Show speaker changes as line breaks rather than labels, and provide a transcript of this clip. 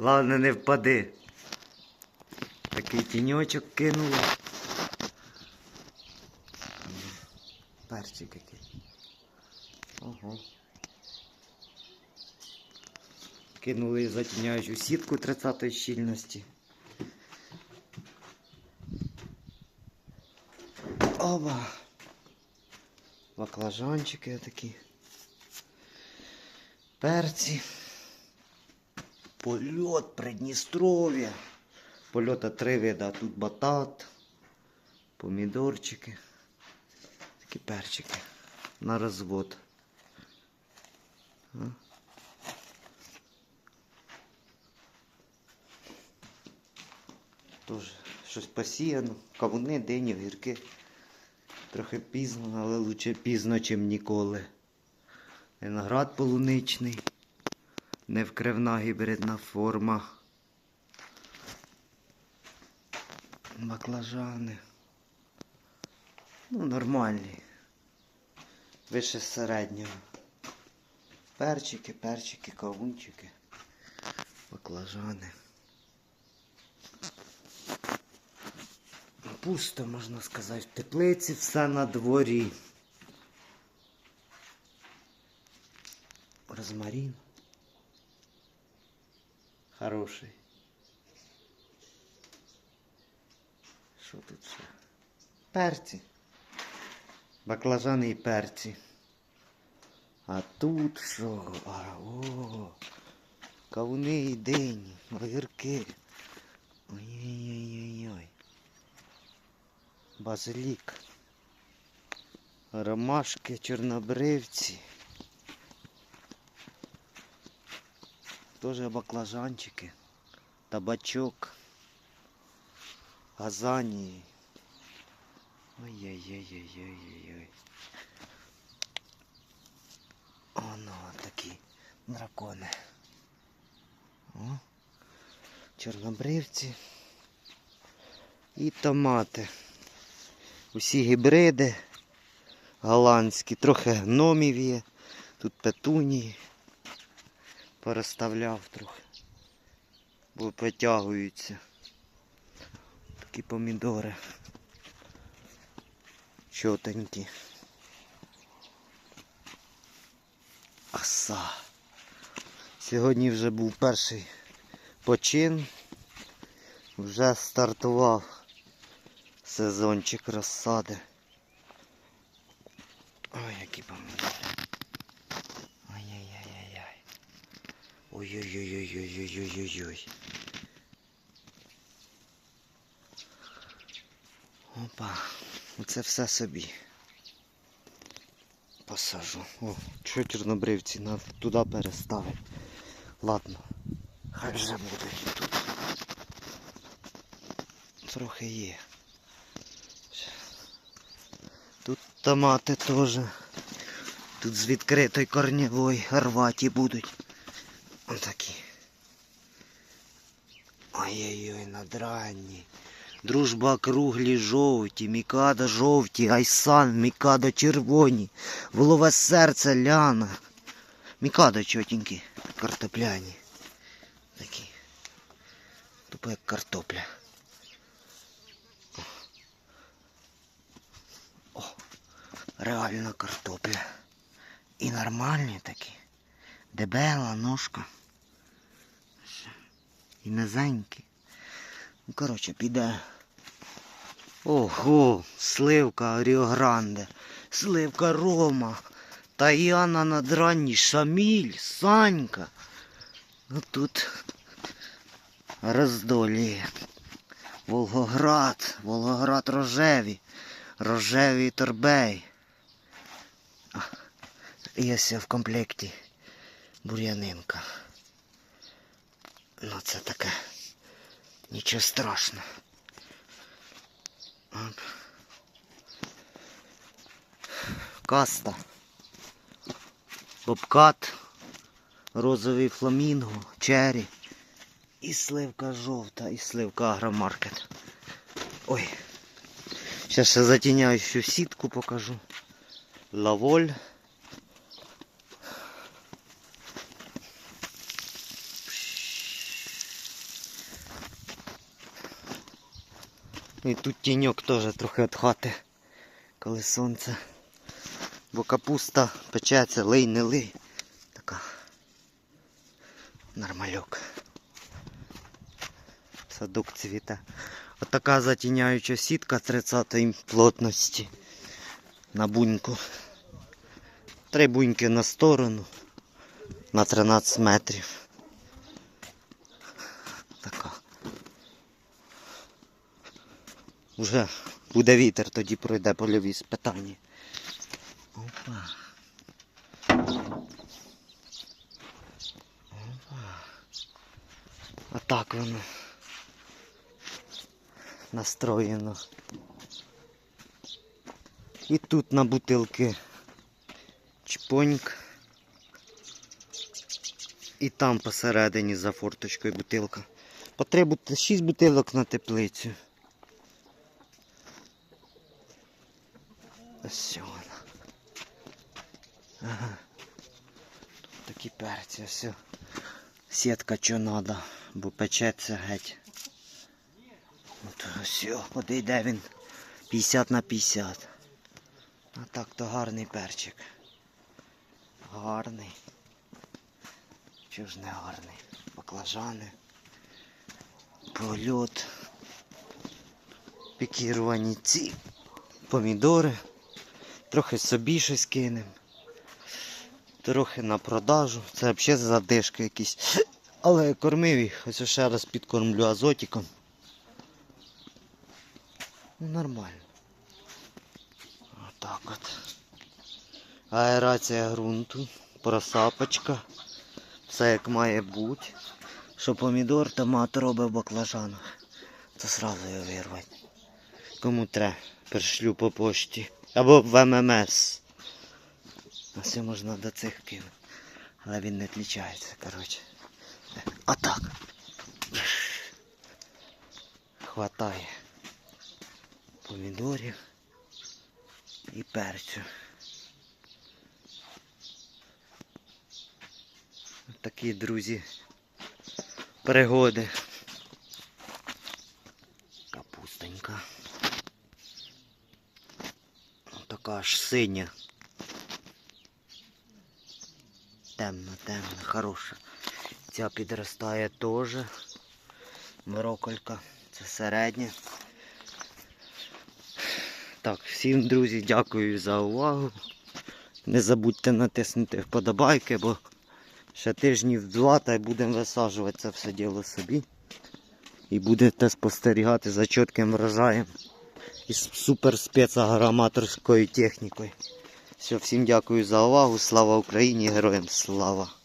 Ладно, не впади. Такий тіньочок кинули. Перчик який. Ого. Кинули затіняючу сітку 30 щільності. Оба. Баклажанчики такі. Перці. Польот Придністров'я. Польота три вида. Тут батат, помідорчики. Такі перчики. На розвод. А? Тоже щось посіяно. Кавуни, дині, гірки. Трохи пізно, але лучше пізно, чим ніколи. Виноград полуничний. Невкривна гібридна форма. Баклажани. Ну, нормальні. Вище середнього. Перчики, перчики, кавунчики. Баклажани. Пусто, можна сказати, в теплиці все на дворі. Розмарин. Хороший. Що тут ще? Перці. Баклажани і перці. А тут що? А, о, кавуни і дині, огірки. Ой-ой-ой-ой-ой. Базилік. Ромашки, чорнобривці. Тоже баклажанчики. Табачок. Газанії. Ой-ой-ой-ой-ой-ой. Оно такі дракони. О. Чорнобривці. І томати. Усі гібриди голландські, трохи гномів є, тут петунії. Переставляв трохи. Бо притягуються. Такі помідори. Чотенькі. Оса. Сьогодні вже був перший почин. Вже стартував сезончик розсади. Ой, які помідори. Ой-ой-ой-ой-ой-ой-ой-ой. Опа, оце все собі. Посажу. О, що чорнобривці треба туди переставити. Ладно, хай вже будуть тут. Трохи є. Тут томати теж. Тут з відкритої корневої рваті будуть. Отакі. Ой-ой-ой, надранні. Дружба круглі жовті, мікада жовті, айсан, мікада червоні, волове серце ляна. Мікада чотенькі, картопляні. Такі. Тупо як картопля. О, реальна картопля. І нормальні такі. Дебела ножка. І низенькі. Ну, коротше, піде. Ого, сливка Ріогранде, сливка Рома, Таяна Надранні, Шаміль, Санька. Ну тут роздолі. Волгоград, Волгоград рожеві, рожевий торбей. Є в комплекті бур'янинка. Ну це таке. Нічого страшного. Каста. Бобкат. Розовий фламінго, чері. І сливка жовта, і сливка агромаркет. Ой. Зараз ще затіняючу сітку покажу. Лаволь. І тут тіньок теж трохи від хати, коли сонце. Бо капуста печеться, лий, не лий. Така нормальок. Садок цвіте. Отака затіняюча сітка 30-ї плотності на буньку. Три буньки на сторону на 13 метрів. Уже буде вітер, тоді пройде польові спитання. Опа. Опа. Отак воно настроєно. І тут на бутилки чпоньк. І там посередині за форточкою бутилка. По три бут... шість бутилок на теплицю. Ось. Ага. Такі перці, все. Сітка що надо, бо печеться геть. От все, подійде він 50 на 50. А так то гарний перчик. Гарний. Чого ж не гарний? Баклажани. Польот. Пікіровані ці помідори. Трохи собі щось кинем. Трохи на продажу. Це взагалі задишки якісь. Але кормив їх, ось ще раз підкормлю азотиком. Ну нормально. Отак от. Аерація ґрунту, просапочка. Все як має бути. Що помідор, томат робить в баклажанах. То сразу його вирвати. Кому треба, перешлю по пошті. Або в ММС. А все можна до цих кинути. Але він не відлічається, коротше. Отак. Хватає помідорів і перцю. Такі, друзі, пригоди. Така аж синя. Темно, темно, хороша. Ця підростає теж. Мороколька. Це середня. Так, всім, друзі, дякую за увагу. Не забудьте натиснути вподобайки, бо ще тижнів два та й будемо висаджувати це все діло собі. І будете спостерігати за чітким врожаєм із суперспецагроматорською технікою. Все, всім дякую за увагу. Слава Україні, героям слава!